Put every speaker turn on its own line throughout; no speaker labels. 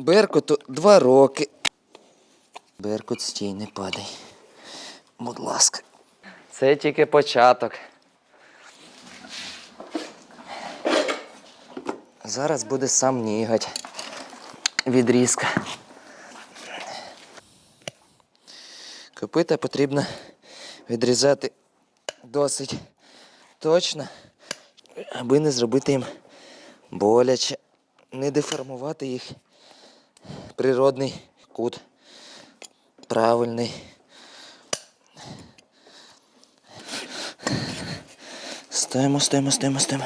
Беркуту два роки. Беркут стій, не падай. Будь ласка. Це тільки початок. Зараз буде сам нігать. Відрізка. Копита потрібно відрізати досить точно, аби не зробити їм боляче, не деформувати їх природний кут. Правильний. Стоїмо, стоїмо, стоїмо, стоїмо.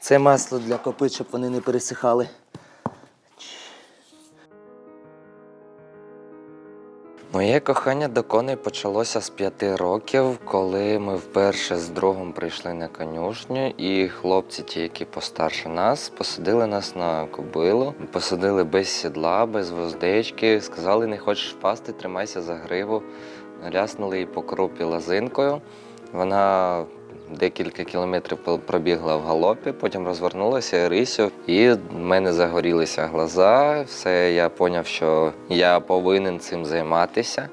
Це масло для копит, щоб вони не пересихали. Моє кохання до коней почалося з п'яти років, коли ми вперше з другом прийшли на конюшню, і хлопці, ті, які постарше нас, посадили нас на кобилу, посадили без сідла, без воздечки, сказали, не хочеш впасти, тримайся за гриву. Ляснули її по крупі лазинкою. Вона декілька кілометрів пробігла в галопі, потім розвернулася рисю, і в мене загорілися глаза. Все, я зрозумів, що я повинен цим займатися.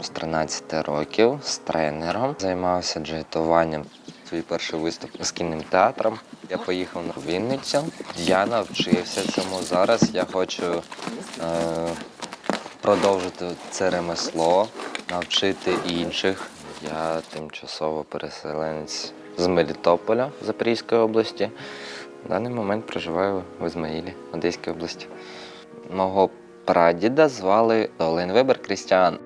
З 13 років з тренером займався джетуванням. Свій перший виступ з кінним театром. Я поїхав на Вінницю. Я навчився цьому. Зараз я хочу е, продовжити це ремесло, навчити інших. Я тимчасово переселенець з Мелітополя Запорізької області. В даний момент проживаю в Ізмаїлі, Одеській області. Мого прадіда звали Олен Вебер Крістіан.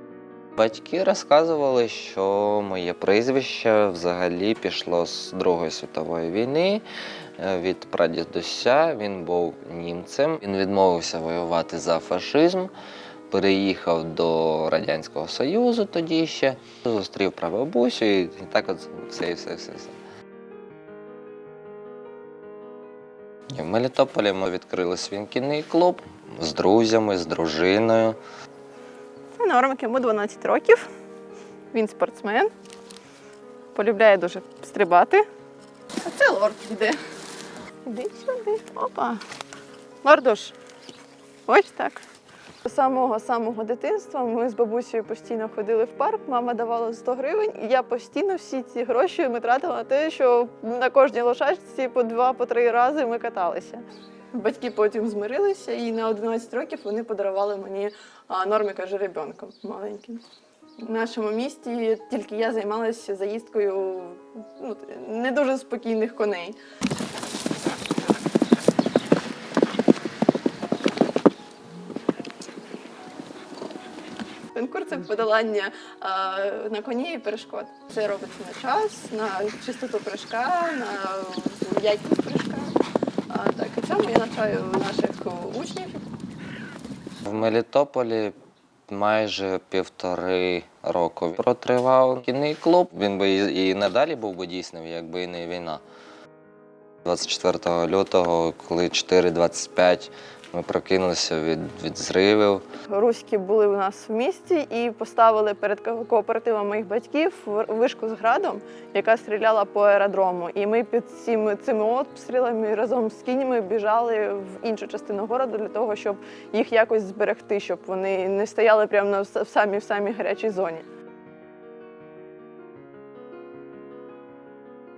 Батьки розказували, що моє прізвище взагалі пішло з Другої світової війни. Е, Від прадідуся він був німцем. Він відмовився воювати за фашизм, переїхав до Радянського Союзу тоді ще, зустрів прабабусю і, так от все, і все, все, все. В Мелітополі ми відкрили свій кінний клуб з друзями, з дружиною.
Це Нормик, йому 12 років. Він спортсмен. Полюбляє дуже стрибати. А це лорд йде. Іди сюди. Опа. Лордуш. Ось так. З самого самого дитинства ми з бабусею постійно ходили в парк, мама давала 100 гривень, і я постійно всі ці гроші ми тратила на те, що на кожній лошадці по два, по три рази ми каталися. Батьки потім змирилися, і на 11 років вони подарували мені норміка жеребенка маленьким. В нашому місті тільки я займалася заїздкою ну, не дуже спокійних коней. Конкурс це подолання а, на коні і перешкод. Це робиться на час, на чистоту прыжка, на якість прыжка. А, так, і цьому я навчаю наших учнів.
В Мелітополі майже півтори року протривав кінний клуб. Він би і, і надалі був би дійсним, якби і не війна. 24 лютого, коли 4.25, ми прокинулися від, від зривів.
Руські були у нас в місті і поставили перед ко- кооперативом моїх батьків вишку з градом, яка стріляла по аеродрому. І ми під цими, цими обстрілами разом з кіньми біжали в іншу частину городу для того, щоб їх якось зберегти, щоб вони не стояли прямо в самій в самій гарячій зоні.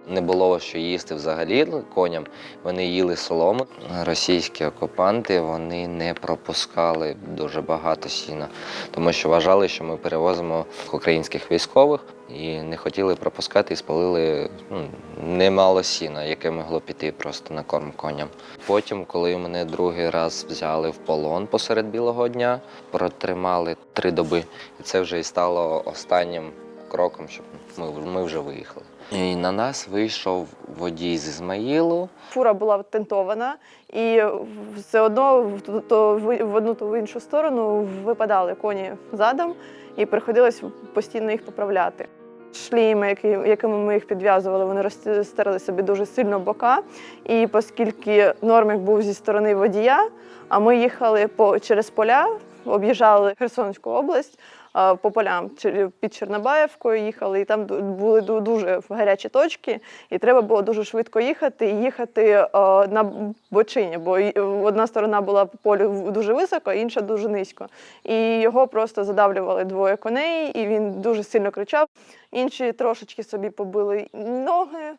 Не було що їсти взагалі коням. Вони їли солому. Російські окупанти вони не пропускали дуже багато сіна, тому що вважали, що ми перевозимо українських військових і не хотіли пропускати і спалили ну, немало сіна, яке могло піти просто на корм коням. Потім, коли мене другий раз взяли в полон посеред білого дня, протримали три доби, і це вже і стало останнім кроком, щоб ми, ми вже виїхали. І на нас вийшов водій з Ізмаїлу.
Фура була тентована, і все одно то- в одну, то в іншу сторону випадали коні задом, і приходилось постійно їх поправляти. Шліми, які, якими ми їх підв'язували, вони розтерли собі дуже сильно бока. І оскільки нормік був зі сторони водія, а ми їхали по, через поля, об'їжджали Херсонську область, по полям під Чорнобаївкою їхали, і там були ду- дуже гарячі точки, і треба було дуже швидко їхати і їхати е, на бочині, бо одна сторона була по полю дуже високо, а інша дуже низько. І його просто задавлювали двоє коней, і він дуже сильно кричав. Інші трошечки собі побили ноги.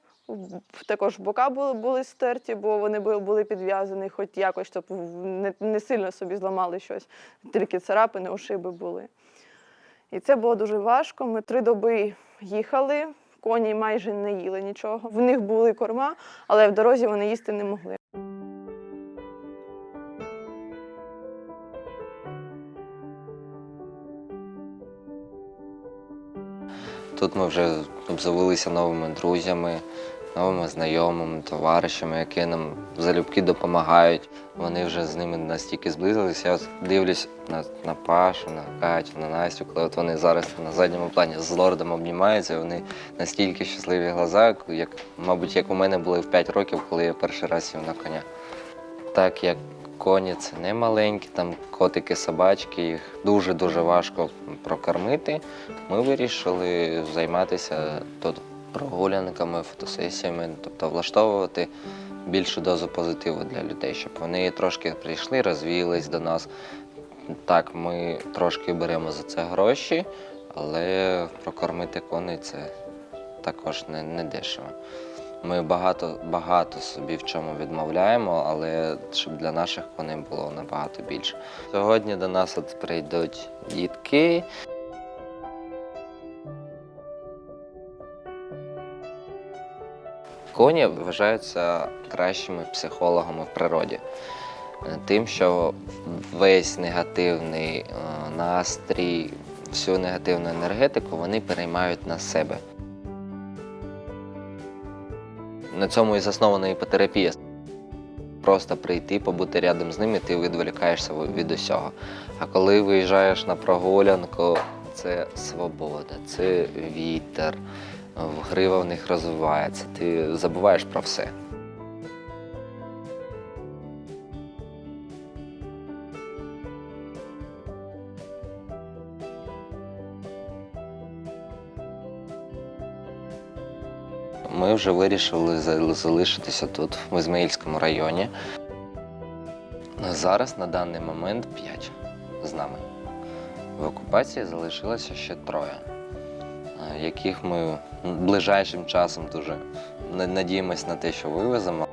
Також бока були, були стерті, бо вони були, підв'язані, хоч якось, щоб не, не сильно собі зламали щось, тільки царапини, ушиби були. І це було дуже важко. Ми три доби їхали, коні майже не їли нічого. В них були корма, але в дорозі вони їсти не могли.
Тут ми вже обзавелися новими друзями, новими знайомими, товаришами, які нам залюбки допомагають. Вони вже з ними настільки зблизилися. Я дивлюсь на, на Пашу, на Катю, на Настю, коли от вони зараз на задньому плані з лордом обнімаються. Вони настільки щасливі глаза, як, мабуть, як у мене були в 5 років, коли я перший раз сів на коня. Так як коні це не маленькі, там котики, собачки, їх дуже-дуже важко прокормити. Ми вирішили займатися тут прогулянками, фотосесіями, тобто влаштовувати більшу дозу позитиву для людей, щоб вони трошки прийшли, розвіялись до нас. Так, ми трошки беремо за це гроші, але прокормити коней це також не, не дешево. Ми багато, багато собі в чому відмовляємо, але щоб для наших коней було набагато більше. Сьогодні до нас от прийдуть дітки. Коні вважаються кращими психологами в природі. Е, Тим, що весь негативний е, настрій, всю негативну енергетику вони переймають на себе. На цьому і заснована іпотерапія. Просто прийти, побути рядом з ними, ти відволікаєшся від усього. А коли виїжджаєш на прогулянку, це свобода, це вітер, грива в них розвивається, ти забуваєш про все. Ми вже вирішили залишитися тут, в Ізмаїльському районі. Зараз на даний момент 5 з нами. В окупації залишилося ще троє, яких ми ближайшим часом дуже надіємось на те, що вивеземо.